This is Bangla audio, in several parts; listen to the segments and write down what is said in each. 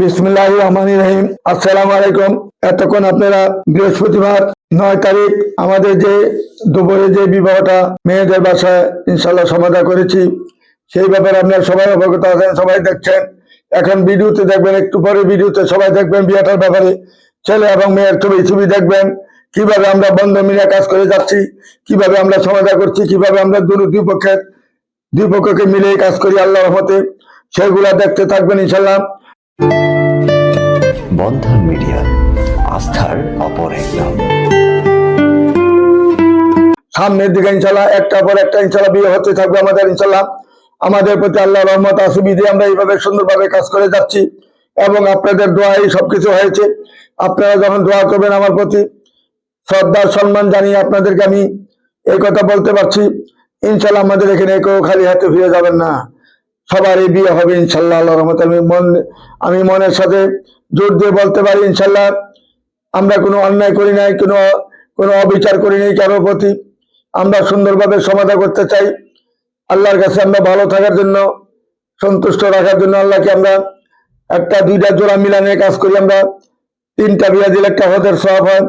বিসমুল্লাহ রহমান রহিম। আসসালামু আলাইকুম। এতক্ষণ আপনারা বৃহস্পতিবার নয় তারিখ আমাদের যে দুপুরে যে বিবাহটা মেয়েদের বাসায় ইনশাল্লাহ সমাধা করেছি, সেই ব্যাপারে আপনারা সবাই অবগত আছেন, সবাই দেখছেন। এখন ভিডিওতে দেখবেন, একটু পরে ভিডিওতে সবাই দেখবেন বিয়েটার ব্যাপারে। ছেলে এবং মেয়ের ছবি ছবি দেখবেন, কীভাবে আমরা বন্ধ মিলে কাজ করে যাচ্ছি, কীভাবে আমরা সমাধা করছি, কীভাবে আমরা দুই দুই পক্ষের, দুই পক্ষকে মিলে কাজ করি আল্লাহ রহমতে। সেগুলা দেখতে থাকবেন ইনশাল্লাহ বন্ধন মিডিয়া, আস্থার অপর এক নাম। সামনের দিকে ইনশাল্লাহ একটা পর একটা ইনশাল্লাহ বিয়ে হতে থাকবে আমাদের, ইনশাল্লাহ। আমাদের প্রতি আল্লাহ রহমত আসুবিধে আমরা এইভাবে সুন্দরভাবে কাজ করে যাচ্ছি। এবং আপনাদের দোয়াই সবকিছু হয়েছে। আপনারা যখন দোয়া করবেন আমার প্রতি, শ্রদ্ধার সম্মান জানিয়ে আপনাদেরকে আমি এই কথা বলতে পারছি। ইনশাল্লাহ আমাদের এখানে কেউ খালি হাতে ফিরে যাবেন না। সবারই বিয়ে হবে, ইনশাল্লাহ আল্লাহ রহমত আমি মন, আমি মনের সাথে জোর দিয়ে বলতে পারি, ইনশাল্লাহ, আমরা কোনো অন্যায় করি নাই, কোনো কোনো অবিচার করি নাই কারোর প্রতি। আমরা সুন্দরভাবে সমাধা করতে চাই। আল্লাহর কাছে আমরা ভালো থাকার জন্য, সন্তুষ্ট রাখার জন্য আল্লাহকে আমরা একটা, দুইটা জোড়া মিলানে কাজ করি। আমরা তিনটা বিয়ে দিলে একটা হদের সব হয়।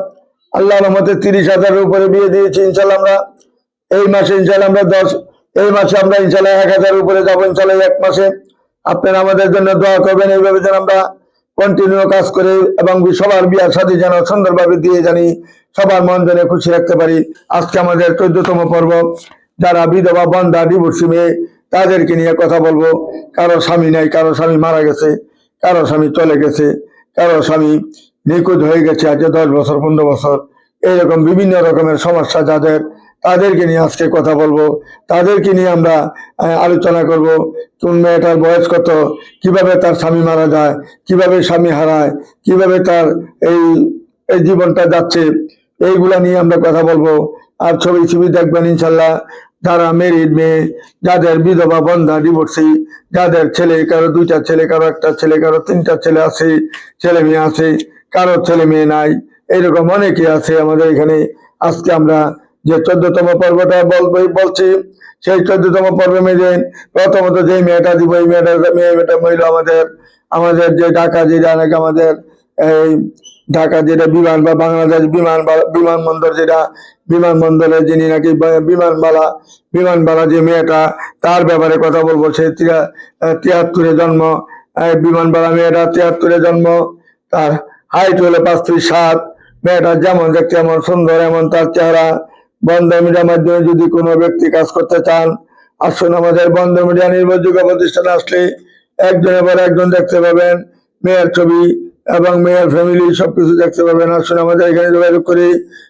আল্লাহ রহমতে তিরিশ হাজারের উপরে বিয়ে দিয়েছি, ইনশাল্লাহ, আমরা এই মাসে, ইনশাল্লাহ, আমরা দশ এই মাসে আমরা ইনশাল্লাহ এক হাজার উপরে যাব ইনশাল্লাহ এক মাসে। আপনারা আমাদের জন্য দোয়া করবেন, এইভাবে যেন আমরা কন্টিনিউ কাজ করে এবং সবার বিয়ার সাথে যেন সুন্দরভাবে দিয়ে জানি, সবার মন যেন খুশি রাখতে পারি। আজকে আমাদের চোদ্দতম পর্ব। যারা বিধবা বন্ধা ডিভোর্সি মেয়ে, তাদেরকে নিয়ে কথা বলব। কারও স্বামী নাই, কারও স্বামী মারা গেছে, কারও স্বামী চলে গেছে, কারও স্বামী নিখোঁজ হয়ে গেছে আজ দশ বছর, পনেরো বছর। এইরকম বিভিন্ন রকমের সমস্যা যাদের তাদেরকে নিয়ে আজকে কথা বলব। তাদেরকে নিয়ে আমরা আলোচনা করব। কোন মেয়েটার বয়স কত? কীভাবে তার স্বামী মারা যায়? কীভাবে স্বামী হারায়? কীভাবে তার এই এই জীবনটা যাচ্ছে? এইগুলা নিয়ে আমরা কথা বলব। আর ছবি ছবি দেখবেন ইনশাল্লাহ। যারা মেরিড মেয়ে, যাদের বিধবা, বন্ধা ডিভোর্সি যাদের ছেলে, কারও দুইটা ছেলে, কারও একটা ছেলে, কারও তিনটা ছেলে আছে, ছেলে মেয়ে আছে, কারও ছেলে মেয়ে নাই, এরকম অনেকে আছে আমাদের এখানে। আজকে আমরা যে চোদ্দতম পর্বটা বলব বলছি, সেই চোদ্দতম পর্বে মেয়ে প্রথমত যে মেয়েটা দিব, এই মেয়েটা মেয়ে মেয়েটা মহিলা আমাদের আমাদের যে ঢাকা যেটা নাকি আমাদের এই ঢাকা যেটা বিমান বা বাংলাদেশ বিমান বিমানবন্দর যেটা, বিমানবন্দরে যিনি নাকি বিমানবালা বিমানবালা যে মেয়েটা, তার ব্যাপারে কথা বলব। সে তিয়াত্তরে জন্ম। বিমানবালা মেয়েটা তিয়াত্তরে জন্ম। তার হাইট হলো পাঁচ ফিট সাত। মেয়েটা যেমন দেখতে এমন সুন্দর, এমন তার চেহারা। বন্ধ মিডিয়ার মাধ্যমে যদি কোনো ব্যক্তি কাজ করতে চান, আসুন আমাদের বন্ধ মিডিয়া নির্ভরযোগ্য প্রতিষ্ঠানে আসলে একজনের পর একজন দেখতে পাবেন। মেয়ের ছবি এবং মেয়ের ফ্যামিলি সবকিছু দেখতে পাবেন। আসুন আমাদের এখানে যোগাযোগ করি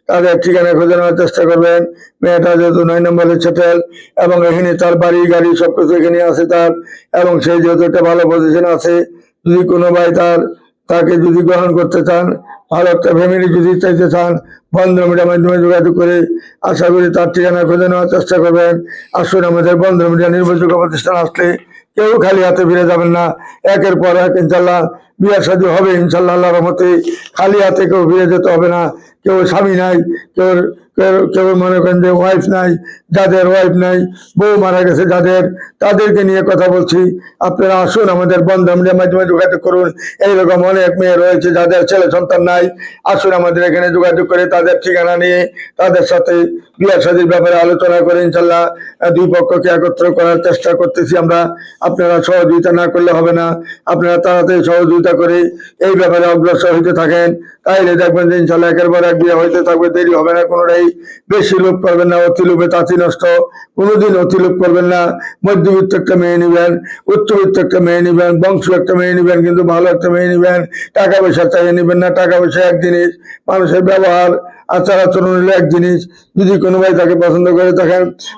তাদের ঠিকানা খুঁজে নেওয়ার চেষ্টা করবেন। মেয়েটা যেহেতু নয় নম্বরে সেটেল এবং এখানে তার বাড়ি, গাড়ি সবকিছু এখানে আছে তার এবং সেই যেহেতু একটা ভালো পজিশন আছে, যদি কোনো ভাই তার তাকে যদি গ্রহণ করতে চান ভালো একটা ফ্যামিলি যদি চাইতে চান বন্ধ মিডিয়া মাধ্যমে যোগাযোগ করে আশা করি তার ঠিকানা খুঁজে নেওয়ার চেষ্টা করবেন। আসুন, আমাদের বন্ধ মিডিয়া নির্ভরযোগ্য প্রতিষ্ঠান আসলে কেউ খালি হাতে ফিরে যাবেন না। একের পর এক ইনশাল্লাহ বিয়ার শাদী হবে, ইনশাল্লাহ আল্লাহর রহমতে। খালি হাতে কেউ বিয়ে যেতে হবে না, কেউ স্বামী নাই, কেউ কেউ মনে করেন যে ওয়াইফ নাই, যাদের ওয়াইফ নাই, বউ মারা গেছে যাদের, তাদেরকে নিয়ে কথা বলছি। আপনারা আসুন আমাদের বন্ধ মিডিয়ার মাধ্যমে যোগাযোগ করুন। এইরকম অনেক মেয়ে রয়েছে, যাদের ছেলে সন্তান নাই, আসুন আমাদের এখানে যোগাযোগ করে তাদের ঠিকানা নিয়ে তাদের সাথে বিয়া শাদীর ব্যাপারে আলোচনা করে, ইনশাল্লাহ দুই পক্ষকে একত্র করার চেষ্টা করতেছি আমরা। আপনারা সহযোগিতা না করলে হবে না। আপনারা তাড়াতাড়ি সহযোগিতা করে এই ব্যাপারে অগ্রসর হইতে থাকেন। তাইলে দেখবেন যে ইনশাল্লাহ একের পর এক বিয়ে হইতে থাকবে, দেরি হবে না, কোনোটাই বেশি লোভ করবেন না, অতি লোভে তাঁতি নষ্ট। কোনোদিন অতি লোক করবেন না। মধ্যবিত্ত একটা মেয়ে নেবেন, উচ্চবিত্ত একটা মেয়ে নেবেন বংশ একটা মেয়ে নেবেন, কিন্তু ভালো একটা মেয়ে নেবেন। টাকা পয়সা চাইয়ে নেবেন না, টাকা পয়সা এক জিনিস, মানুষের ব্যবহার আচার আচরণ হলো এক জিনিস। যদি কোনো ভাই তাকে পছন্দ করে তাকে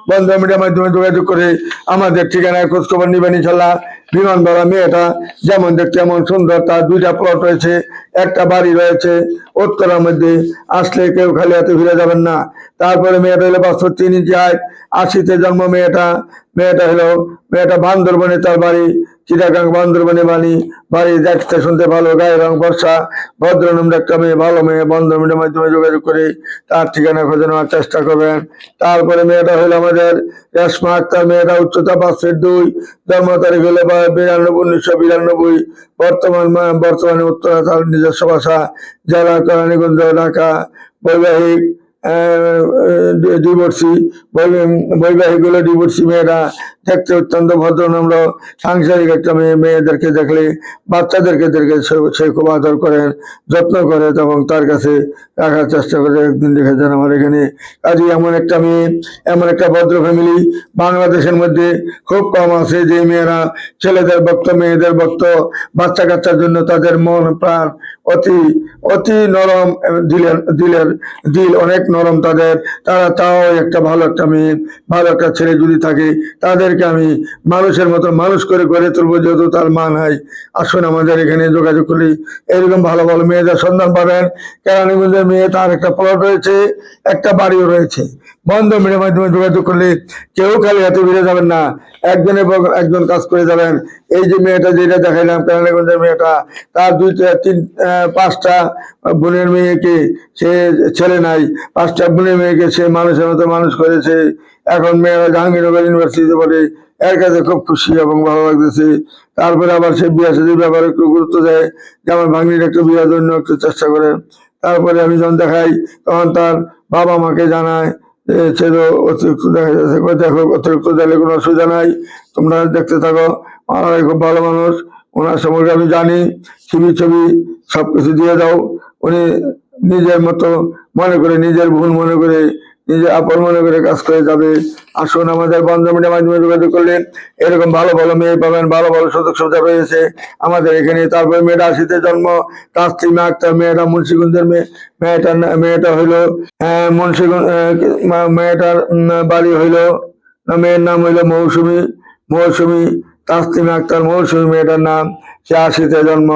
বন্ধু মিডিয়ার মাধ্যমে যোগাযোগ করে আমাদের ঠিকানায় খোঁজ খবর নিবেন, ইনশাল্লাহ। বিমান ভাড়া মেয়েটা যেমন দেখতে এমন সুন্দর, তার দুইটা প্লট রয়েছে। একটা বাড়ি রয়েছে, উত্তরার মধ্যে। আসলে কেউ খালি হাতে ফিরে যাবেন না। তারপরে মেয়েটা হলো পাঁচশো তিন ইঞ্চি আশিতে জন্ম মেয়েটা। মেয়েটা হলো, মেয়েটা বান্দরবনে তার বাড়ি, চিটাগাং বান্দরবনে বাড়ি। বাড়ি দেখতে শুনতে ভালো গায়ে রং বর্ষা ভদ্র নম্র একটা মেয়ে, ভালো মেয়ে, বান্দরবনের মাধ্যমে যোগাযোগ করে তার ঠিকানা খুঁজে নেওয়ার চেষ্টা করবেন। তারপরে মেয়েটা হলো আমাদের রেশমা আক্তার। মেয়েটা উচ্চতা পাঁচ ফিট দুই, জন্ম তারিখ হলো বিরানব্বই, উনিশশো বিরানব্বই। বর্তমান, বর্তমানে উত্তরা তার নিজস্ব ভাষা জেলা কেরানীগঞ্জ ঢাকা বৈবাহিক ডিভোর্সি। বৈবাহিক হলো ডিভোর্সি মেয়েরা দেখতে অত্যন্ত ভদ্র, নম্র, সাংসারিক একটা মেয়ে। মেয়েদেরকে দেখলে বাচ্চাদেরকে দেখলে সে- খুব আদর করেন, যত্ন করে এবং তার কাছে রাখার চেষ্টা করে। একদিন দেখেছেন আমার এখানে। কাজে এমন একটা মেয়ে, এমন একটা ভদ্র ফ্যামিলি বাংলাদেশের মধ্যে খুব কম আছে যে মেয়েরা ছেলেদের ভক্ত, মেয়েদের ভক্ত, বাচ্চা কাচ্চার জন্য তাদের মন, প্রাণ অতি অতি নরম দিলের দিলের দিল। অনেক নরম তাদের, তারা তাও একটা ভালো একটা মেয়ে ভালো একটা ছেলে যদি থাকে, তাদেরকে আমি মানুষের মতো মানুষ করে গড়ে তুলবো যেহেতু তার মান হয় আসুন আমাদের এখানে যোগাযোগ করি। এরকম ভালো ভালো মেয়েদের সন্ধান পাবেন। কেরানীগঞ্জের মেয়ে তার একটা প্লট রয়েছে, একটা বাড়িও রয়েছে। বন্ধ মিডিয়ার মাধ্যমে যোগাযোগ করলে কেউ খালি হাতে ফিরে যাবেন না। একজনের একজন কাজ করে যাবেন। এই যে মেয়েটা যেটা দেখাইলাম, কেরানীগঞ্জের মেয়েটা, তার দুইটা তিন পাঁচটা বোনের মেয়েকে সে ছেলে নাই, পাঁচটা বোনের মেয়েকে সে মানুষের মতো মানুষ করেছে এখন মেয়েরা জাহাঙ্গীরনগর ইউনিভার্সিটিতে পড়ে। এর কাছে খুব খুশি এবং ভালো লাগতেছে। তারপরে আবার সে বিয়ে সাথে ব্যাপারে একটু গুরুত্ব দেয় যেমন ভাগ্নির একটু বিয়ের জন্য একটু চেষ্টা করে। তারপরে আমি যখন দেখাই, তখন তার বাবা মাকে জানায়, যে ছেলে অতিরিক্ত দেখা যাচ্ছে দেখো, অতিরিক্ত দিলে কোনো অসুবিধা নাই, তোমরা দেখতে থাকো। ওনারাই খুব ভালো মানুষ। ওনার সম্পর্কে আমি জানি। ছবি ছবি সব কিছু দিয়ে দাও। উনি নিজের মতো মনে করে নিজের ভুল মনে করে নিজে আপন মনে করে কাজ করে যাবে। আসুন আমাদের বন্ধ মিডিয়ার মাধ্যমে যোগাযোগ করলে এরকম ভালো ভালো মেয়ে পাবেন ভালো ভালো সুযোগ সুবিধা রয়েছে আমাদের এখানে। তারপরে মেয়েটা আশিতে জন্ম তাসলিমা আক্তার মেয়েটা মুন্সিগঞ্জের মেয়ে মেয়েটার মেয়েটা হইল আহ, মুন্সিগঞ্জ মেয়েটার বাড়ি হইল মেয়ের নাম হইল মৌসুমী মৌসুমী তাসলিমা আক্তার মৌসুমী মেয়েটার নাম, সে আশিতে জন্ম।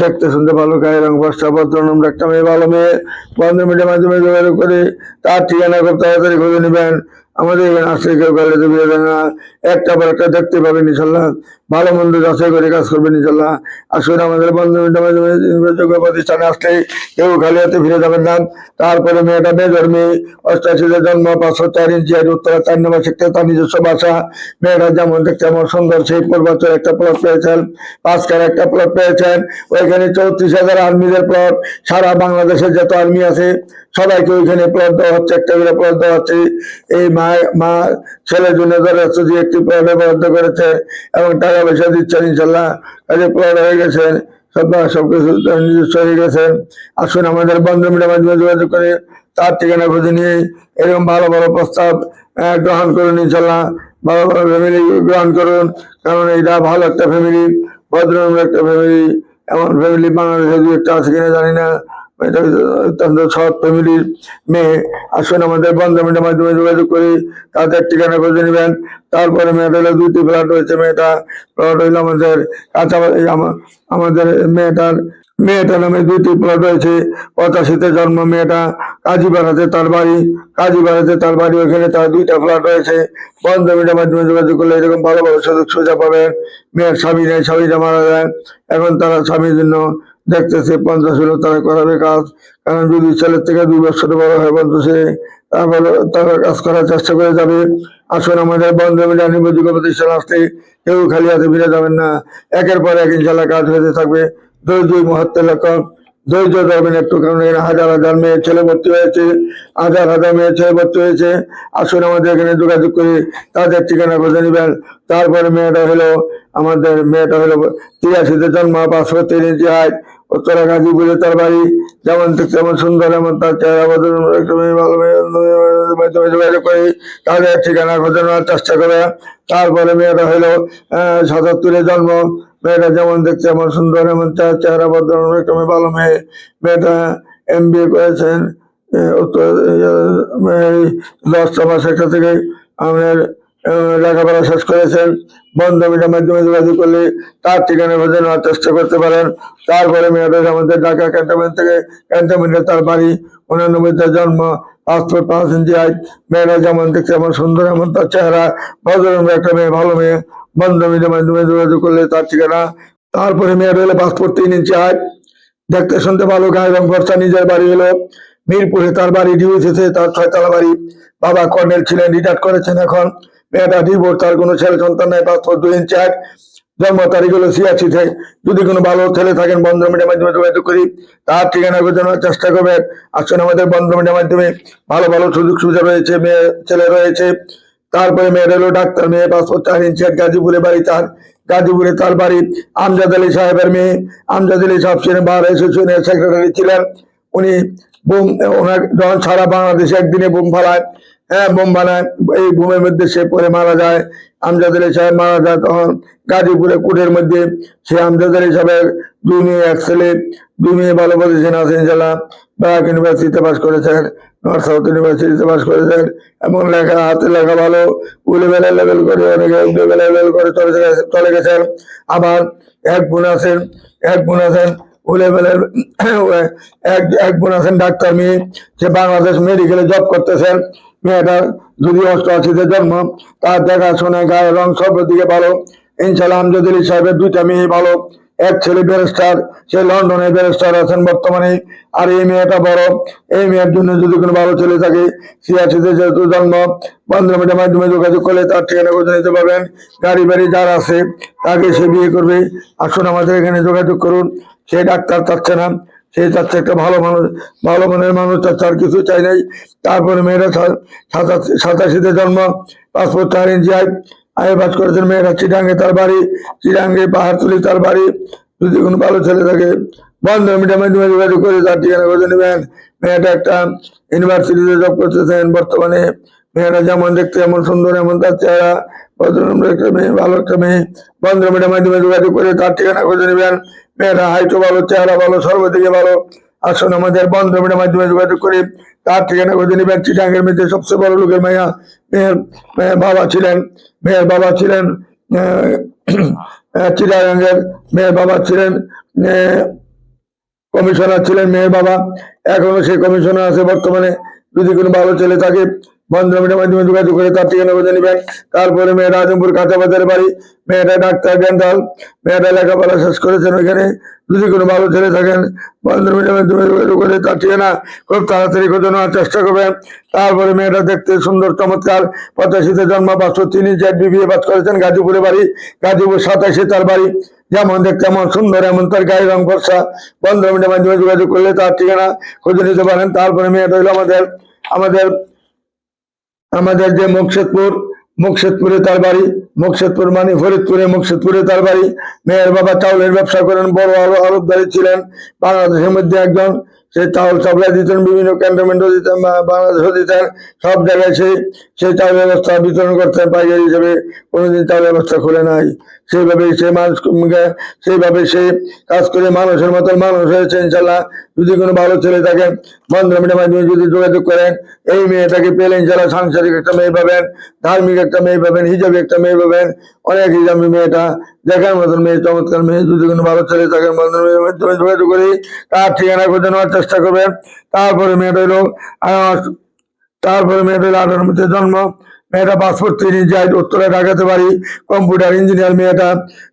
দেখতে শুনতে ভালো, গায়ে রং বস্তা ভদ্র, নম্র একটা মেয়ে, ভালো মেয়ে। বন্ধু মিডিয়ার মাধ্যমে যোগাযোগ করে তার ঠিকানা খুব তাড়াতাড়ি খুঁজে নেবেন। আমাদের এখানে আসলে কেউ গেলে না। একটা পর একটা দেখতে পাবেন ইনশাল্লাহ। ভালো মন্দ যাচাই করে কাজ করবেন ইনশাল্লাহ আসুন আমাদের বন্ধ মিডিয়ার মাধ্যমে যোগ্য প্রতিষ্ঠানে আসলে কেউ খালি হাতে ফিরে যাবেন না। তারপরে মেয়েটা মেয়ে অষ্টাশিতে জন্ম পাঁচশো চার ইঞ্চি আর উত্তরা, চার নম্বর শিখতে তার নিজস্ব ভাষা। মেয়েরা যেমন দেখতে এমন সুন্দর, সেই পূর্বাচল একটা প্লট পেয়েছেন পাঁচকার একটা প্লট পেয়েছেন। ওইখানে চৌত্রিশ হাজার আর্মিদের প্লট সারা বাংলাদেশের যত আর্মি আছে, সবাইকে ওইখানে প্লট দেওয়া হচ্ছে, একটা করে প্লট দেওয়া হচ্ছে। এই মা মা ছেলে জন্য ধরে একটি প্লটে বরাদ্দ করেছে, এবং টাকা দিচ্ছেন ইনশাল্লাহ, কাজে হয়ে গেছে সব নিজস্ব হয়ে গেছেন। আসুন আমাদের বন্ধু মাধ্যমে যোগাযোগ করে তার ঠিকানা খুঁজে নিয়ে এরকম ভালো ভালো প্রস্তাব গ্রহণ করুন ইনশাল্লাহ। ভালো ভালো ফ্যামিলি গ্রহণ করুন, কারণ এটা ভালো একটা ফ্যামিলি ভদ্রনম্র একটা ফ্যামিলি এমন ফ্যামিলি বাংলাদেশে দু একটা আছে কিনা জানি না। সৎ ফ্যামিলির মেয়ে আসুন আমাদের বন্ধ মিডিয়ার মাধ্যমে যোগাযোগ করি, তাদের ঠিকানা খুঁজে নেবেন। তারপরে মেয়েটা হলো দুটি ফ্ল্যাট রয়েছে, মেয়েটা প্লট হইল আমাদের কাছাকাছি আমাদের মেয়েটার মেয়েটার নামে দুইটি প্লট রয়েছে। পঁচাশিতে জন্ম মেয়েটা, কাজীপাড়াতে তার বাড়ি, কাজীপাড়াতে তার বাড়ি ওখানে তার দুইটা ফ্ল্যাট রয়েছে। বন্ধ মিডিয়ার মাধ্যমে যোগাযোগ করলে এরকম ভালো ভালো সুযোগ সুবিধা পাবেন। মেয়ের স্বামী নেই স্বামীটা মারা যায়। এখন তারা স্বামীর জন্য দেখতেছে, পঞ্চাশ হলো তারা করাবে কাজ। কারণ যদি ছেলের থেকে দুই বছর বড় হয় পঞ্চাশে তারপরে তারা কাজ করার চেষ্টা করে যাবে। আসুন আমাদের বন্ধ মিডিয়া নির্ভরযোগ্য প্রতিষ্ঠান আসতে কেউ খালি হাতে ফিরে যাবেন না। একের পর এক ইনশাল্লাহ কাজ হতে থাকবে। ধৈর্যই মহত্বের লক্ষণ ধৈর্য ধরবেন একটু, কারণ এখানে হাজার হাজার মেয়ে ছেলে ভর্তি হয়েছে। হাজার হাজার মেয়ে ছেলে ভর্তি হয়েছে। আসুন আমাদের এখানে যোগাযোগ করে তাদের ঠিকানা খুঁজে নেবেন। তারপরে মেয়েটা হলো আমাদের, মেয়েটা হলো তিরাশিতে জন্ম পাঁচশো ইঞ্চি হাইট উত্তরা গাজীপুরে তার বাড়ি। যেমন দেখতে যেমন সুন্দর, এমন তার চেহারা বদল করে। তাদের ঠিকানা খুঁজে নেওয়ার চেষ্টা করে। তারপরে মেয়েটা হইল সাতাত্তরে জন্ম। মেয়েটা যেমন দেখতে এমন সুন্দর, এমন চে- চেহারা বদল একটা মেয়ে ভালো মেয়ে। মেয়েটা এম বি এ করেছেন উত্তর দশটা মাস একটা থেকে আমাদের লেখাপড়া শেষ করেছেন বন্ধ মিডিয়ার মাধ্যমে যোগাযোগ করলে তার ঠিকানা খুঁজে নেওয়ার চেষ্টা করতে পারেন। তারপরে মেয়েটা আমাদের ঢাকা ক্যান্টনমেন্ট থেকে ক্যান্টনমেন্টে তার বাড়ি, উনানব্বইতে জন্ম, পাসপোর্ট পাঁচ ইঞ্চি হাইট মেয়েরা যেমন দেখতে এমন সুন্দর, এমন তার চেহারা ভদ্রনম্র একটা মেয়ে, ভালো মেয়ে। বন্ধ মিডিয়ার মাধ্যমে যোগাযোগ করলে তার ঠিকানা। তারপরে মেয়ের হলো পাসপোর্ট তিন ইঞ্চি হাইট দেখতে শুনতে ভালো, গায়ে রং ফর্সা নিজের বাড়ি হলো। মিরপুরে তার বাড়ি ডিউসিতে তার ছয়তলা বাড়ি। বাবা কর্নেল ছিলেন রিটায়ার করেছেন এখন। মেয়েটা ডিভোর্স, তার কোনো ছেলে সন্তান নাই পাসপোর্ট দুই ইঞ্চি হাইট জন্ম তারিখ হলো ছিয়াশিতে। যদি কোনো ভালো ছেলে থাকেন বন্ধ মিডিয়ার মাধ্যমে যোগাযোগ করি, তার ঠিকানা জানার চেষ্টা করবেন। আসলে আমাদের বন্ধ মিডিয়ার মাধ্যমে ভালো ভালো সুযোগ সুবিধা রয়েছে, মেয়ে, ছেলে রয়েছে। তারপরে মেয়ের হলো ডাক্তার, মেয়ে পাসপোর্ট চার ইঞ্চি আর গাজীপুরে বাড়ি তার। গাজীপুরে তার বাড়ি আমজাদ আলী সাহেবের মেয়ে। আমজাদ আলী সাহেব ছিলেন বার অ্যাসোসিয়েশনের সেক্রেটারি ছিলেন। উনি বোম, ওনার যখন সারা বাংলাদেশে একদিনে বোম ফালায় হ্যাঁ বোম বানায়, এই বোমের মধ্যে সে পরে মারা যায়। আমজাদের সাহেব মারা যায় তখন গাজীপুরে কোর্টের মধ্যে। সে আমজাদের সাহেবের দুই মেয়ে, এক ছেলে, দুই মেয়ে ভালো পজিশন আছেন জেলা ব্যাক ইউনিভার্সিটিতে পাস করেছেন, নর্থ সাউথ ইউনিভার্সিটিতে পাস করেছেন। এবং লেখা হাতে লেখা ভালো। লেভেলে লেভেল করে অনেকে লেভেলে লেভেল করে চলে চলে গেছেন। আবার এক বোন আছেন, এক বোন আছেন ও লেভেলের এক এক বোন আছেন ডাক্তার মেয়ে, সে বাংলাদেশ মেডিকেলে জব করতেছেন মেয়েটা যদি অষ্টআশিতে জন্ম, তার দেখাশোনা গায়ের রং সব দিকে ভালো। ইনশাল্লাহ আমজাদ আলী সাহেবের দুইটা মেয়ে ভালো। এক ছেলে ব্যারিস্টার, সে লন্ডনে ব্যারিস্টার আছেন বর্তমানে। আর এই মেয়েটা বড়। এই মেয়ের জন্য যদি কোনো ভালো ছেলে থাকে সিয়াসিতে যেহেতু জন্ম বন্ধ মিডিয়ার মাধ্যমে যোগাযোগ করলে তার ঠিকানা খুঁজে নিতে পারবেন। গাড়ি বাড়ি যার আছে, তাকে সে বিয়ে করবে। আসুন আমাদের এখানে যোগাযোগ করুন। সে ডাক্তার চাচ্ছে না। সে চাচ্ছে একটা ভালো মানুষ, ভালো মনের মানুষ চাচ্ছে আর কিছু চাই নাই। তারপরে মেয়েরা সাতাশিতে জন্ম, পাসপোর্ট চার ইঞ্চি আয় বাস করেছেন মেয়েরা। চিটাঙ্গে তার বাড়ি, চিটাঙ্গে পাহাড়তলি তার বাড়ি। যদি কোনো ভালো ছেলে থাকে, বন্ধ মাধ্যমে যোগাযোগ করে তার ঠিকানা খুঁজে নেবেন। মেয়েটা একটা ইউনিভার্সিটিতে জব করতেছেন। বর্তমানে মেয়েরা যেমন দেখতে এমন সুন্দর, এমন তার চেহারা। ভদ্রনম্র একটা মেয়ে, ভালো একটা মেয়ে। বন্ধ মিডিয়ার মাধ্যমে যোগাযোগ করে তার ঠিকানা খুঁজে নেবেন। মেয়েরা হাইটও ভালো, চেহারা ভালো, সর্বদিকে ভালো। আসুন আমাদের বন্ধ মিডিয়ার মাধ্যমে যোগাযোগ করে তার ঠিকানা খুঁজে ব্যক্তি চিটাঙ্গের মধ্যে সবচেয়ে বড় লোকের মায়া মেয়ের বাবা ছিলেন মেয়ের বাবা ছিলেন চিটাগাঙ্গের মেয়ের বাবা ছিলেন কমিশনার ছিলেন মেয়ের বাবা। এখনও সেই কমিশনার আছে বর্তমানে। যদি কোনো ভালো ছেলে থাকে বন্ধুমিটার মাধ্যমে যোগাযোগ করে তার ঠিকানা বুঝে নেবেন তারপরে মেয়েটা আজমপুর কাঁচাবাজারের বাড়ি মেয়েটা ডাক্তার ডেন্টাল মেয়েটা লেখাপড়া শেষ করেছেন ওইখানে যদি কোনো ভালো ছেলে থাকেন বন্ধুমিটার মাধ্যমে যোগাযোগ করে তার ঠিকানা খুব তাড়াতাড়ি খোঁজে নেওয়ার চেষ্টা করবেন তারপরে মেয়েটা দেখতে সুন্দর চমৎকার পঁচাশিতে জন্ম পাঁচশো তিনি চার বিবিএ পাস করেছেন গাজীপুরে বাড়ি গাজীপুর সাতাশে তার বাড়ি যেমন দেখতে এমন সুন্দর এমন তার গায়ে রং ফর্সা বন্ধ মিনিটের মাধ্যমে যোগাযোগ করলে তার ঠিকানা খুঁজে নিতে পারেন তারপরে মেয়েটা হইল আমাদের আমাদের আমাদের যে মুকশেদপুর, মুকশেদপুরে তার বাড়ি, মুকশেদপুর মানে ফরিদপুরে, মুকশেদপুরে তার বাড়ি। মেয়ের বাবা চাউলের ব্যবসা করেন, বড় আরও আরবদারি ছিলেন, বাংলাদেশের মধ্যে একজন। সে চাউল সাপ্লাই দিতেন, বিভিন্ন ক্যান্টনমেন্টও দিতেন বাংলাদেশও দিতেন সব জায়গায় সে সেই চাউল ব্যবস্থা বিতরণ করতেন পাইকারি হিসেবে। কোনোদিন চাউল ব্যবস্থা খুলে নাই। সেইভাবে সে মানুষ, সেইভাবে সে কাজ করে মানুষের মতন মানুষ হয়েছে, ইনশাল্লাহ। যদি কোনো ভালো ছেলে থাকে বন্ধমিনের মাধ্যমে যদি যোগাযোগ করেন, এই মেয়েটাকে পেলে ইনশাল্লাহ সাংসারিক একটা মেয়ে পাবেন, ধার্মিক একটা মেয়ে পাবেন, হিজাবি একটা মেয়ে পাবেন, অনেক হিজাবি মেয়েটা, দেখার মতন মেয়ে, চমৎকার মেয়ে, যদি কোনো ভালো ছেলে থাকেন বন্ধমিনের মাধ্যমে যোগাযোগ করি, তার ঠিকানা খুঁজে নেওয়ার চেষ্টা করবেন। তারপরে মেয়েটা হলো তারপরে মেয়েদের আঠারোতে জন্ম। মেয়েটা পাসপোর্ট তৈরি যায়, উত্তরে ঢাকাতে পারি কম্পিউটার ইঞ্জিনিয়ার মেয়েটা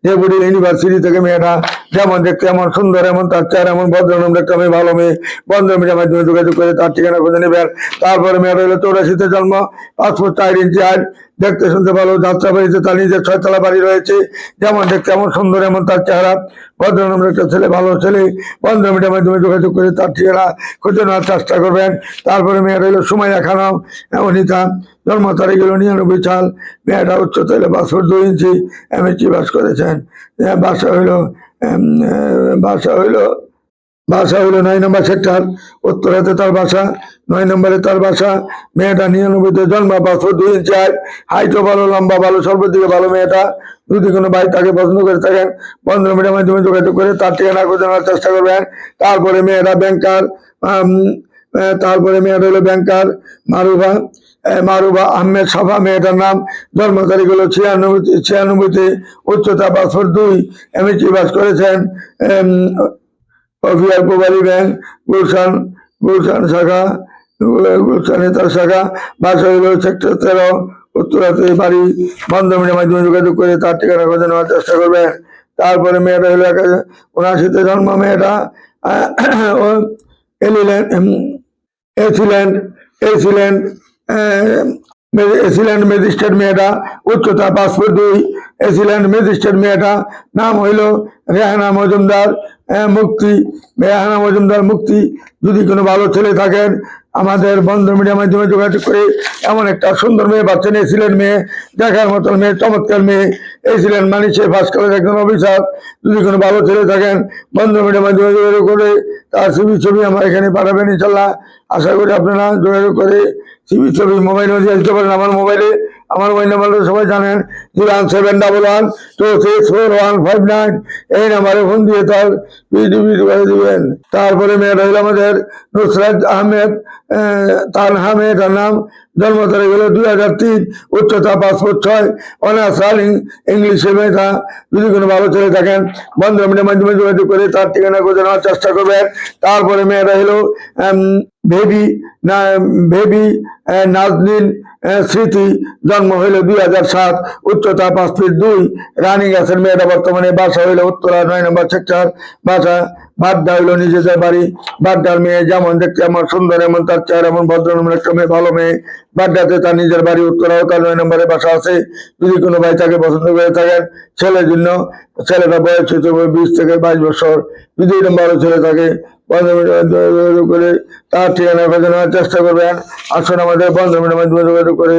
ডেপুটি ইউনিভার্সিটি থেকে মেয়েটা, যেমন দেখতে এমন সুন্দর, এমন তার চেয়ার এমন ভদ্রনম দেখতে আমি ভালো মেয়ে। বন্ধ মিডিয়ার মাধ্যমে যোগাযোগ করে তার ঠিকানা খুঁজে নেবেন তারপরে মেয়েটা হলো চৌরাশিতে জন্ম, পাসপোর্ট চার ইঞ্চি দেখতে শুনতে ভালো, যাত্রা বাড়িতে তার নিজের ছয়তলা বাড়ি রয়েছে। যেমন দেখতে এমন সুন্দর, এমন তার চেহারা। ভদ্রনম্র একটা ছেলে, ভালো ছেলে। বন্ধ মিডিয়ার মাধ্যমে যোগাযোগ করে তার ঠিকানা খুঁজে নেওয়ার চেষ্টা করবেন। তারপরে মেয়েটা হলো সুমাইয়া খানম, অনিতা। জন্ম তারিখ হলো নিরানব্বই সাল। মেয়েটা উচ্চতা হলো বাসর দুই ইঞ্চি এমএসসি বাস করেছেন। বাসা হইল বাসা হইল বাসা হইল নয় নম্বর সেক্টর। উত্তরাতে তার বাসা। নয় নম্বরে তার বাসা মেয়েটা নিরানব্বইতে জন্ম পাঁচশো দুই ইঞ্চি হাইট হাইটও ভালো লম্বা ভালো সর্বদিকে ভালো মেয়েটা। যদি কোনো ভাই তাকে পছন্দ করে থাকেন বন্ধু মিডিয়ার মাধ্যমে যোগাযোগ করে তার ঠিকানা খুঁজে নেওয়ার চেষ্টা করবেন। তারপরে মেয়েরা ব্যাংকার তারপরে মেয়েটা হলো ব্যাংকার আহ, মারুবা আহমেদ সাফা মেয়েটার নাম জন্ম তারিখ হলো ছিয়ানব্বই ছিয়ানব্বইতে উচ্চতা পাঁচশো দুই এমএসি বাস করেছেন অফিয়ার কোবালি ব্যাংক গুলশান গুলশান শাখা। গুলশানে তার শাখা বাসা সেক্টর তেরো উত্তরাতে বাড়ি বন্ধমিনের মাধ্যমে যোগাযোগ করে তার ঠিকানা খুঁজে নেওয়ার চেষ্টা করবেন তারপরে মেয়েটা এক হাজার জন্ম মেয়েটা ও এলিলেন AC land AC land AC land magistrate মেয়েটা উচ্চতা ফুট দুই এসিল্যান্ড ম্যাজিস্ট্রেট মেয়েটা নাম হইল রেহানা মজুমদার মুক্তি রেহানা মজুমদার মুক্তি যদি কোনো ভালো ছেলে থাকেন আমাদের বন্ধু মিডিয়ার মাধ্যমে যোগাযোগ করে এমন একটা সুন্দর মেয়ে, বাচ্চা নিয়েছিলেন মেয়ে, দেখার মতন মেয়ে, চমৎকার মেয়ে। এই ছিলেন মানুষের ফার্স্ট কলেজ একজন অফিসার যদি কোনো ভালো ছেলে থাকেন, বন্ধু মিডিয়ার মাধ্যমে যোগাযোগ করে তার ছবি ছবি আমার এখানে পাঠাবেন ইনশাল্লাহ। আশা করি আপনারা যোগাযোগ করে ছবি ছবি মোবাইলে দিয়ে আসতে পারেন। আমার মোবাইলে আমার মোবাইল নাম্বারটা সবাই জানেন zero one seven double one two six four one five nine এই নাম্বারে ফোন দিয়ে তার পিডিপি করে দিবেন। তারপরে মেয়েটা হইল আমাদের নুসরাত আহমেদ আহ, তানহা মেয়েটার নাম জন্ম তারিখ হলো দুই হাজার তিন উচ্চতা পাসপোর্ট ছয় অনার্স রানিং ইংলিশে মেয়েটা যদি কোনো ভালো ছেলে থাকেন বন্ধ মিডিয়ার মাধ্যমে যোগাযোগ করে তার ঠিকানা খুঁজে নেওয়ার চেষ্টা করবেন। তারপরে মেয়েটা হলো বেবি না বেবি নাজনীন আহ, স্মৃতি জন্ম হইল দুই হাজার সাত উচ্চতা পাঁচ ফিট দুই রানী গাছের মেয়েটা বর্তমানে বাসা হইল উত্তরা নয় নম্বর সেক্টর বাসা বাড্ডা হইল নিজেদের বাড়ি বাড্ডার মেয়ে যেমন দেখতে আমার সুন্দর, এমন তার চেহারা, এমন ভদ্র একটা মেয়ে, ভালো মেয়ে। বাড্ডাতে তার নিজের বাড়ি উত্তরাও তার নয় নম্বরে বাসা আছে। যদি কোনো ভাই তাকে পছন্দ করে থাকেন, ছেলের জন্য, ছেলেটা বয়স হচ্ছে বিশ থেকে বাইশ বছর। যদি এরকম ছেলে থাকে করে তার ঠিকানা খোঁজে নেওয়ার চেষ্টা করবেন। আসুন আমাদের বন্ধ মাধ্যমে যোগাযোগ করে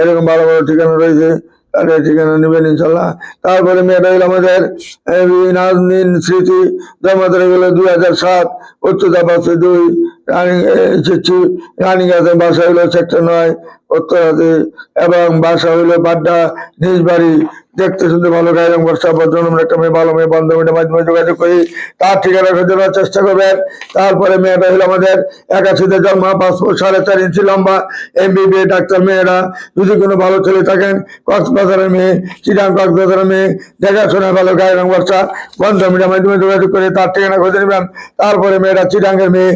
এরকম ভালো ভালো ঠিকানা রয়েছে। তাদের ঠিকানা নেবেন ইনশাল্লাহ। তারপরে মেয়েটা হলো আমাদের স্মৃতি জমা ধরে গেল দুই হাজার সাত, উচ্চতা পাঁচশো দুই। রানিং এসেছি রানিং আছে বাসা হইল সেক্টর নয় উত্তরাতে এবং বাসা হইল বাড্ডা নিজ বাড়ি দেখতে শুনতে ভালো গায়ে একটা মেয়ে, ভালো মেয়ে বান্ধবীদের মাধ্যমে যোগাযোগ করি। তার ঠিকানা খোঁজার চেষ্টা করবেন। তারপরে মেয়েটা হলো আমাদের একাশিতে জন্ম পাসপোর্ট সাড়ে চার ইঞ্চি লম্বা এমবিবি ডাক্তার মেয়েরা। যদি কোনো ভালো ছেলে থাকেন, কক্সবাজারের মেয়ে চিরাং কক্সবাজারের মেয়ে দেখাশোনা ভালো গায়ে রং বর্ষা বন্ধমিটার মাধ্যমে যোগাযোগ করে, তার ঠিকানা খুঁজে নেবেন। তারপরে মেয়েরা চিরাঙ্গের মেয়ে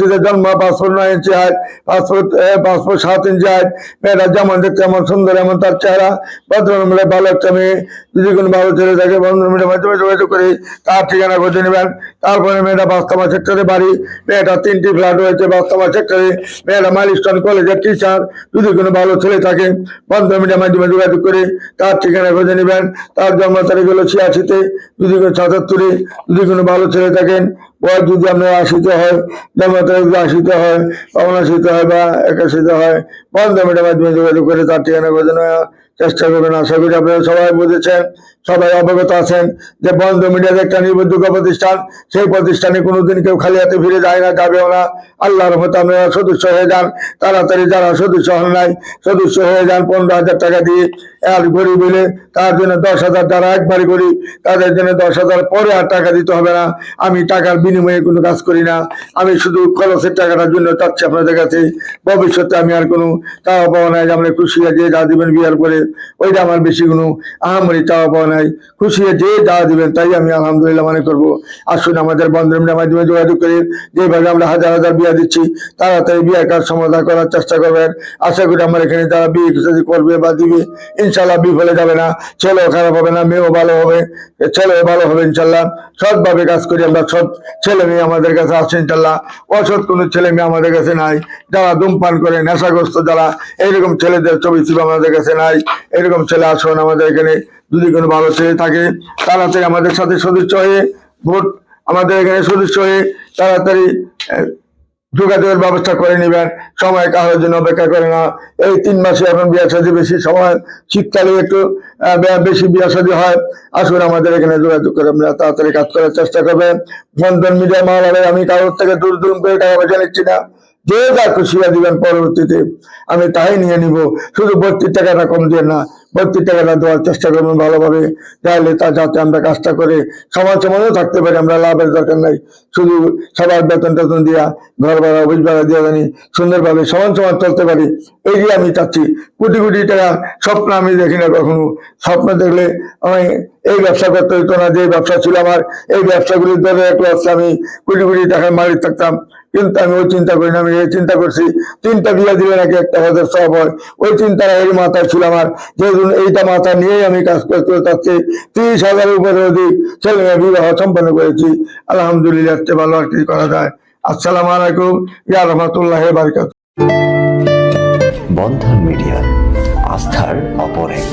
ছিয়াশিতে জন্ম পাসপোর্ট নয় ইঞ্চি হাইট পাসপোর্ট পাসপোর্ট সাত ইঞ্চি হাইট মেয়েরা যেমন দেখতে এমন সুন্দর, এমন তার চেহারা। ভদ্রনমূলে ভালো একটা মেয়ে। যদি কোনো ভালো ছেলে থাকে বন্ধমিটার মাধ্যমে যোগাযোগ করে। তার ঠিকানা খুঁজে নেবেন। তারপরে মেয়েটা বাস্তবা সেক্টরে বাড়ি। মেয়েটা তিনটি ফ্ল্যাট রয়েছে বাস্তবা সেক্টরে। মেয়েটা মাইলস্টোন কলেজের টিচার যদি কোনো ভালো ছেলে থাকে। মিডিয়ার মাধ্যমে যোগাযোগ করে। তার ঠিকানা খুঁজে নেবেন। তার জন্ম তারিখ হলো ছিয়াশিতে। যদি কোনো সাতাত্তরে। যদি কোনো ভালো ছেলে থাকেন। বয়স যদি আপনার আশ্রিত হয় দেবতা যদি আশ্রিত হয় উনআশিতে হয় বা একাশ্রিত হয়, বন্ধ মিডিয়ার মাধ্যমে যোগাযোগ করে তার ঠিকানা করে চেষ্টা করবেন আশা করি আপনারা সবাই বুঝেছেন। সবাই অবগত আছেন যে বন্ধ মিডিয়ার একটা নির্ভরযোগ্য প্রতিষ্ঠান, সেই প্রতিষ্ঠানে কোনোদিন কেউ খালি হাতে ফিরে যায় না, যাবেও না। আল্লাহর মতো আপনারা সদস্য হয়ে যান, তাড়াতাড়ি যারা সদস্য হন নাই, সদস্য হয়ে যান পনেরো হাজার টাকা দিয়ে। আর গরিব হইলে তার জন্য দশ হাজার যারা একবারই করি, তাদের জন্য দশ হাজার পরে আর টাকা দিতে হবে না। আমি টাকার বিনিময়ে কোনো কাজ করি না। আমি শুধু খরচের টাকাটার জন্য চাচ্ছি আপনাদের কাছে। ভবিষ্যতে আমি আর কোনো চাওয়া পাওয়া নাই আমরা খুশি হয়ে যে যা দিবেন বিয়ার করে ওইটা আমার বেশি কোনো আহামরি চাওয়া পাওয়া নাই। খুশি হয়ে যে যা দিবেন তাই আমি আলহামদুলিল্লাহ মনে করব। আসুন আমাদের বন্ধুদের মাধ্যমে যোগাযোগ করে। যেভাবে আমরা হাজার হাজার বিয়া দিচ্ছি, তাড়াতাড়ি বিয়ের কাজ সমাধান করার চেষ্টা করবেন। আশা করি আমার এখানে যারা বিয়ে করবে বা দিবে, ইনশাল্লাহ বিফলে যাবে না। ছেলেও খারাপ হবে না, মেয়েও ভালো হবে। ছেলেও ভালো হবে ইনশাল্লাহ। সৎভাবে কাজ করি আমরা, সৎ ছেলে মেয়ে আমাদের কাছে আছে ইনশাল্লাহ। অসৎ কোনো ছেলে মেয়ে আমাদের কাছে নাই। যারা ধূমপান করে, নেশাগ্রস্ত যারা, এইরকম ছেলেদের ছবি ছিল আমাদের কাছে নাই। এরকম ছেলে আসুন আমাদের এখানে। যদি কোনো ভালো ছেলে থাকে, তাড়াতাড়ি আমাদের সাথে সদস্য হয়ে ভোট, আমাদের এখানে সদস্য হয়ে তাড়াতাড়ি যোগাযোগের ব্যবস্থা করে নেবেন। সময় কারোর জন্য অপেক্ষা করে না। এই তিন মাসে এখন বিয়া সাজি বেশি সময়, শীতকালে একটু বেশি বিয়া সাজি হয়। আসুন আমাদের এখানে যোগাযোগ করে আপনারা তাড়াতাড়ি কাজ করার চেষ্টা করবেন। বন্ধন মিডিয়া মহালয়ে আমি কারোর থেকে দূর দূর করে টাকা পয়সা নিচ্ছি না। যে যা খুশি দিবেন পরবর্তীতে, আমি তাই নিয়ে নিব। শুধু ভর্তির টাকাটা কম দিয়ে না ভর্তির টাকাটা দেওয়ার চেষ্টা করবেন ভালোভাবে। তাহলে তা যাতে আমরা কাজটা করে সমাজ সমাজও থাকতে পারি, আমরা লাভের দরকার নাই। শুধু সবার বেতন টেতন দিয়া, ঘর ভাড়া, অফিস ভাড়া দিয়ে জানি সুন্দরভাবে সমান সমান চলতে পারি। এই যে আমি চাচ্ছি, কোটি কোটি টাকা স্বপ্ন আমি দেখি না কখনো। স্বপ্ন দেখলে আমি এই ব্যবসা করতে হতো না, যে ব্যবসা ছিল আমার, এই ব্যবসাগুলি ধরে রাখলে আজকে আমি কোটি কোটি টাকার মালিক থাকতাম। কিন্তু আমি ওই চিন্তা করি না, আমি এই চিন্তা করছি, তিনটা বিয়ে দিলে নাকি একটা হাজার সব হয়। ওই চিন্তাটা এই মাথায় ছিল আমার, যেহেতু এইটা মাথা নিয়েই আমি কাজ করতে চাচ্ছি তিরিশ হাজারের উপরে অধিক ছেলে মেয়ে বিবাহ সম্পন্ন করেছি, আলহামদুলিল্লাহ, এর ভালো আর কি করা যায়। আসসালামু আলাইকুম, ইয়া রহমতুল্লাহ বন্ধন মিডিয়া, আস্থার অপর এক